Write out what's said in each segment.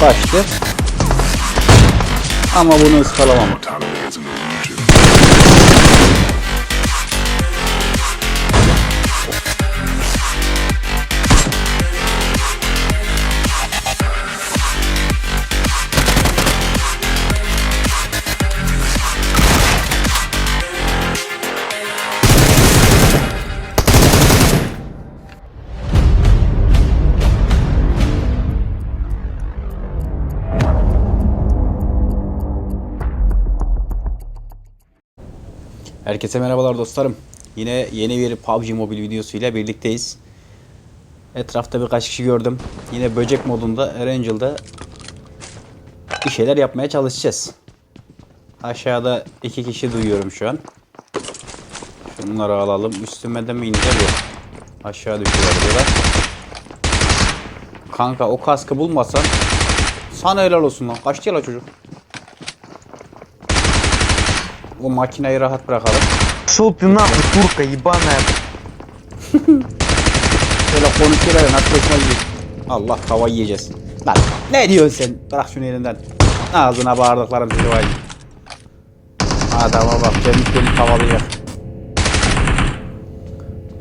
Kaçtı. Ama bunu ıskalamam. Herkese merhabalar dostlarım. Yine yeni bir PUBG Mobile videosuyla birlikteyiz. Etrafta birkaç kişi gördüm. Yine böcek modunda Erangel'da bir şeyler yapmaya çalışacağız. Aşağıda iki kişi duyuyorum şu an. Şunları alalım. Üstüme de mi indiler yok. Aşağı düşüyorlar diyorlar. Kanka o kaskı bulmasan sana helal olsun lan. Kaçtı ya çocuk. O makineyi rahat bırakalım. Шел ты нахуй, турка ебаная. Şöyle konuşuyorlar ya nasıl hoşuma gidiyor. Allah hava yiyeceğiz. Lan ne diyorsun sen? Bırak şunu elinden. Ağzına bağırdıklarım sizi vay. Adama bak gelmiş beni tavalayacak.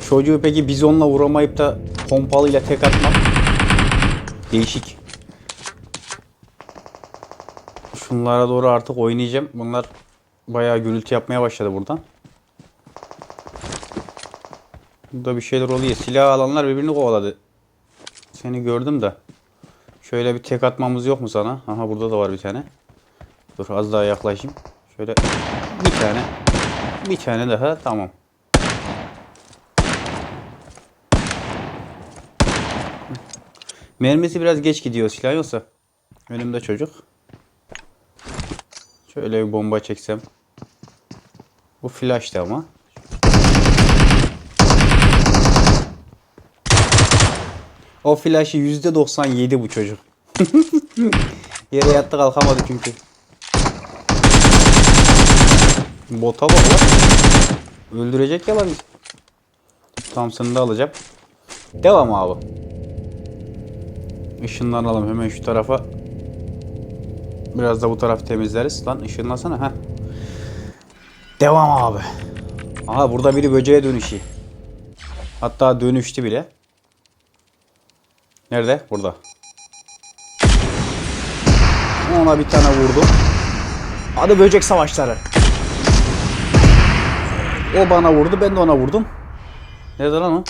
Çocuğu peki bizonla vuramayıp da pompalıyla tek atmak. Değişik. Şunlara doğru artık oynayacağım. Bunlar bayağı gürültü yapmaya başladı buradan. Burada bir şeyler oluyor. Silah alanlar birbirini kovaladı. Seni gördüm de. Şöyle bir tek atmamız yok mu sana? Aha burada da var bir tane. Dur az daha yaklaşayım. Şöyle bir tane. Bir tane daha tamam. Mermisi biraz geç gidiyor silah yoksa. Önümde çocuk. Şöyle bir bomba çeksem. Bu flash'tı ama. O flash'ı %97 bu çocuk. Yere yattı kalkamadı çünkü. Bota bak lan. Öldürecek ya lan. Thompson'ı da alacağım. Devam abi. Işınlanalım hemen şu tarafa. Biraz da bu tarafı temizleriz. Lan ışınlasana ha. Devam abi. Aha burada biri böceğe dönüşüyor. Hatta dönüştü bile. Nerede? Burada. Ona bir tane vurdum. Hadi böcek savaşları. O bana vurdu, ben de ona vurdum. Nerede lan o?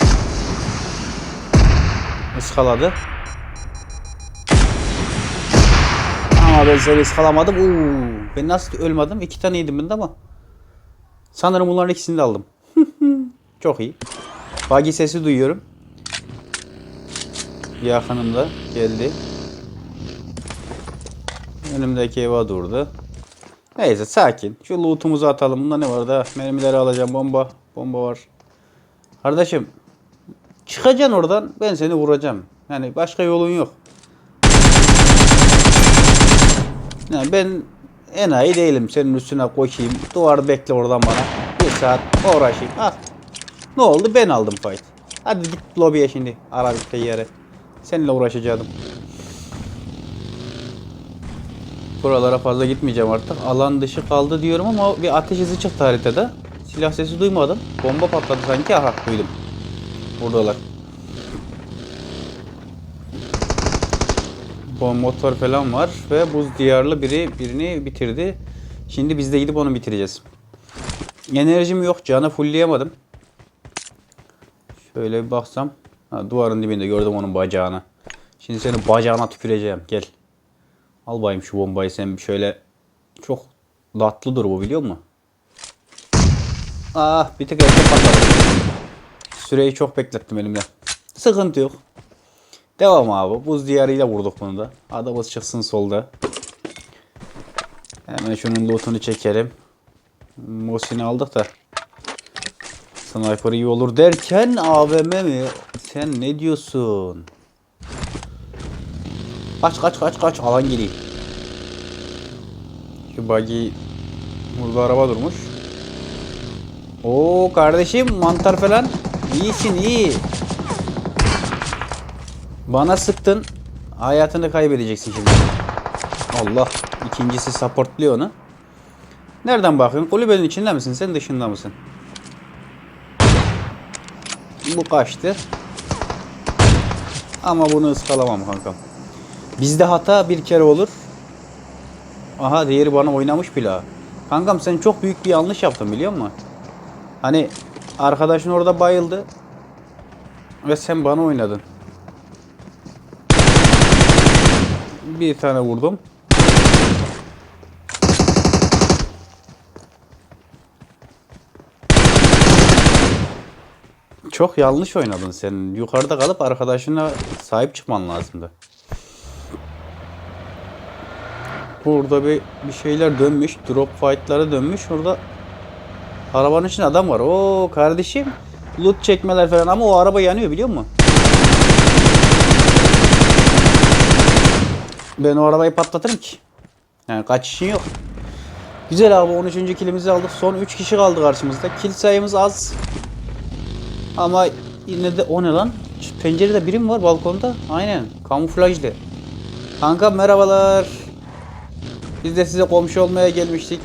Iskaladı. Ama ben seni ıskalamadım. Oo, ben nasıl ölmedim? İki tane yedim ben de ama. Sanırım bunların ikisini de aldım. Çok iyi. Buggy sesi duyuyorum. Yakınımda geldi. Önümdeki eva durdu. Neyse sakin. Şu lootumuzu atalım. Bunda ne var da? Mermileri alacağım. Bomba. Bomba var. Kardeşim. Çıkacaksın oradan. Ben seni vuracağım. Yani başka yolun yok. Yani ben enayi değilim. Senin üstüne koşayım. Duvar bekle oradan bana. Bir saat uğraşayım. Al. Ne oldu? Ben aldım fight. Hadi git lobiye şimdi. Ara bir yere. Seninle uğraşacaktım. Buralara fazla gitmeyeceğim artık. Alan dışı kaldı diyorum ama bir ateş izi çıktı haritada. Silah sesi duymadım. Bomba patladı sanki. Aha duydum. Buradalar. Bom motor falan var ve buz diyarlı biri birini bitirdi. Şimdi biz de gidip onu bitireceğiz. Enerjim yok. Canı fullleyemedim. Şöyle bir baksam. Ha, duvarın dibinde gördüm onun bacağını. Şimdi senin bacağına tüküreceğim. Gel. Al bayım şu bombayı sen şöyle. Çok tatlıdır bu biliyor musun? Ah bir tık erken patladı. Süreyi çok beklettim elimde. Sıkıntı yok. Devam abi. Buz diyarıyla vurduk bunu da. Adamız çıksın solda. Hemen şunun lootunu çekelim. Mosin'i aldık da. Sniper iyi olur derken AVM mi? Sen ne diyorsun? Kaç kaç kaç kaç alan geliyor. Şu buggy burada araba durmuş. Oo kardeşim mantar falan. İyisin iyi. Bana sıktın. Hayatını kaybedeceksin şimdi. Allah. İkincisi supportluyor onu. Nereden bakıyorsun? Kulübenin içinde misin? Sen dışında mısın? Bu kaçtı. Ama bunu ıskalamam kankam. Bizde hata bir kere olur. Aha diğeri bana oynamış bile. Kankam sen çok büyük bir yanlış yaptın biliyor musun? Hani arkadaşın orada bayıldı. Ve sen bana oynadın. Bir tane vurdum. Çok yanlış oynadın sen. Yukarıda kalıp arkadaşına sahip çıkman lazımdı. Burada bir bir şeyler dönmüş. Drop fight'lara dönmüş. Orada arabanın içinde adam var. Oo kardeşim. Loot çekmeler falan ama o araba yanıyor biliyor musun? Ben o arabayı patlatırım ki. Yani kaçışın yok. Güzel abi 13. kilimizi aldık. Son 3 kişi kaldı karşımızda. Kill sayımız az. Ama yine de o ne lan? Şu pencerede biri mi var balkonda? Aynen. Kamuflajlı. Kanka merhabalar. Biz de size komşu olmaya gelmiştik.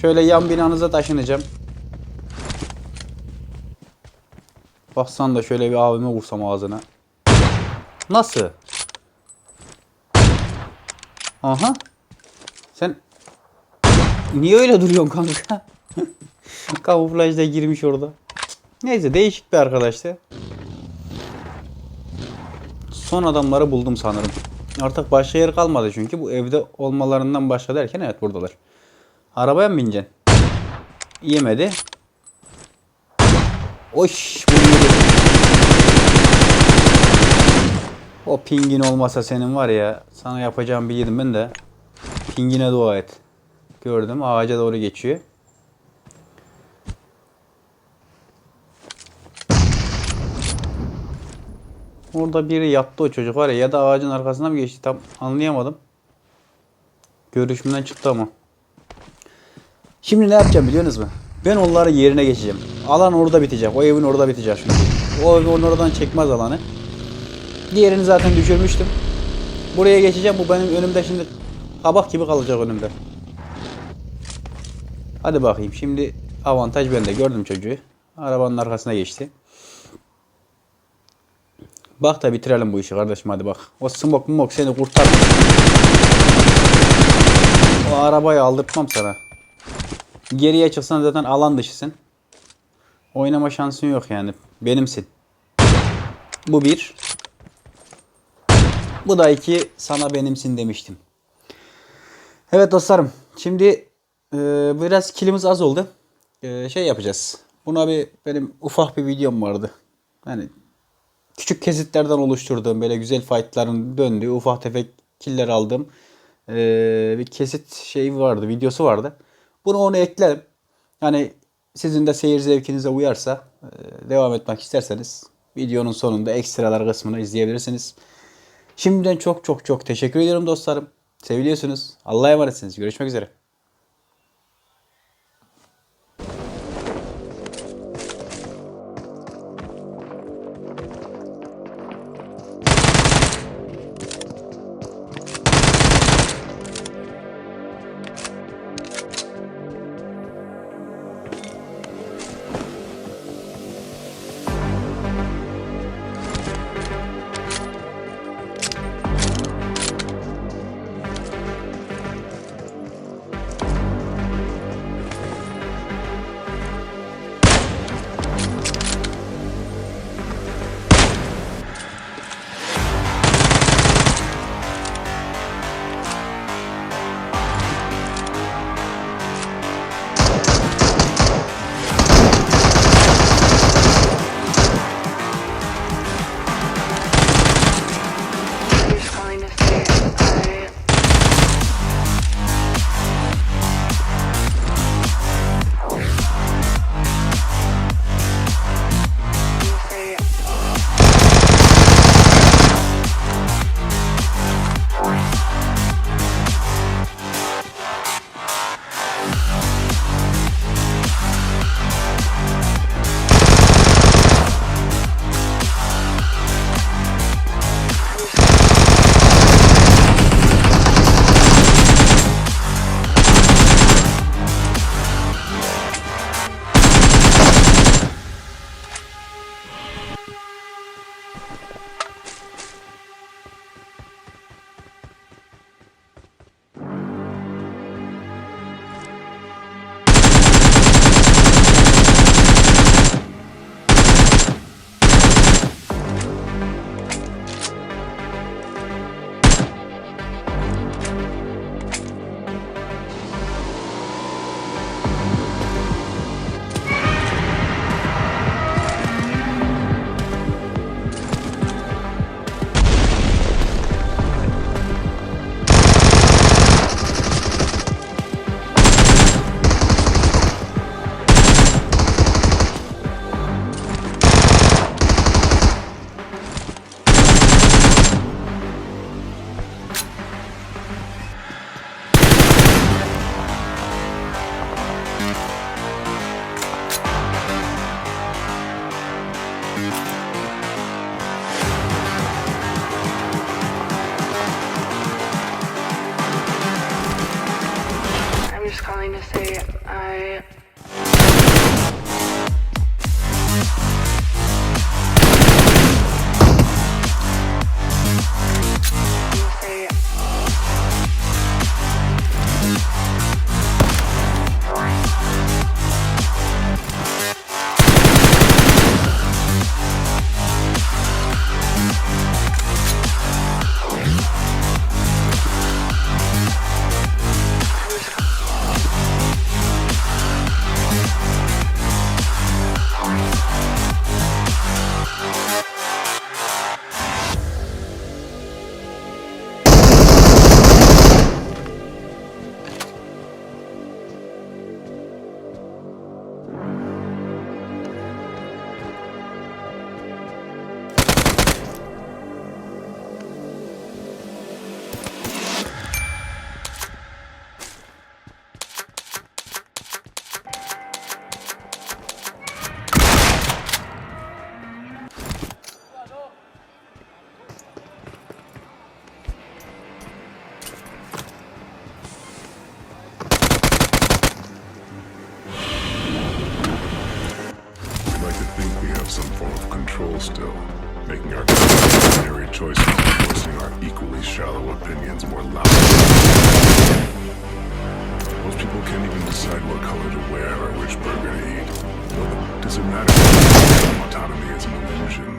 Şöyle yan binanıza taşınacağım. Baksan da şöyle bir abime vursam ağzına. Nasıl? Aha. Sen niye öyle duruyorsun kanka? Kamuflajda girmiş orada. Neyse değişik bir arkadaştı. Son adamları buldum sanırım. Artık başka yer kalmadı çünkü bu evde olmalarından başka derken evet buradalar. Arabaya mı bineceksin? Yemedi. Oş bunu yedi. O pingin olmasa senin var ya sana yapacağım bilirdim ben de. Pingine dua et. Gördüm ağaca doğru geçiyor. Orada biri yattı o çocuk var ya ya da ağacın arkasına mı geçti tam anlayamadım. Görüşümden çıktı ama. Şimdi ne yapacağım biliyorsunuz mu? Ben onların yerine geçeceğim. Alan orada bitecek. O evin orada bitecek şimdi. O evi onun oradan çekmez alanı. Diğerini zaten düşürmüştüm. Buraya geçeceğim. Bu benim önümde şimdi kabak gibi kalacak önümde. Hadi bakayım. Şimdi avantaj bende. Gördüm çocuğu. Arabanın arkasına geçti. Bak da bitirelim bu işi kardeşim hadi bak. O smoke mumok seni kurtar. O arabayı aldırtmam sana. Geriye çıksan zaten alan dışısın. Oynama şansın yok yani. Benimsin. Bu bir. Bu da iki. Sana benimsin demiştim. Evet dostlarım. Şimdi e, biraz kilimiz az oldu. E, şey yapacağız. Buna bir benim ufak bir videom vardı. Yani küçük kesitlerden oluşturduğum böyle güzel fightların döndüğü ufak tefek killer aldığım ee, bir kesit şeyi vardı, videosu vardı. Bunu onu eklerim. Yani sizin de seyir zevkinize uyarsa e, devam etmek isterseniz videonun sonunda ekstralar kısmını izleyebilirsiniz. Şimdiden çok çok çok teşekkür ediyorum dostlarım. Seviliyorsunuz. Allah'a emanetsiniz. Görüşmek üzere. Just calling to say I. control still, making our binary choices and voicing our equally shallow opinions more loudly. Most people can't even decide what color to wear or which burger to eat. Well, does it matter? Autonomy is an illusion.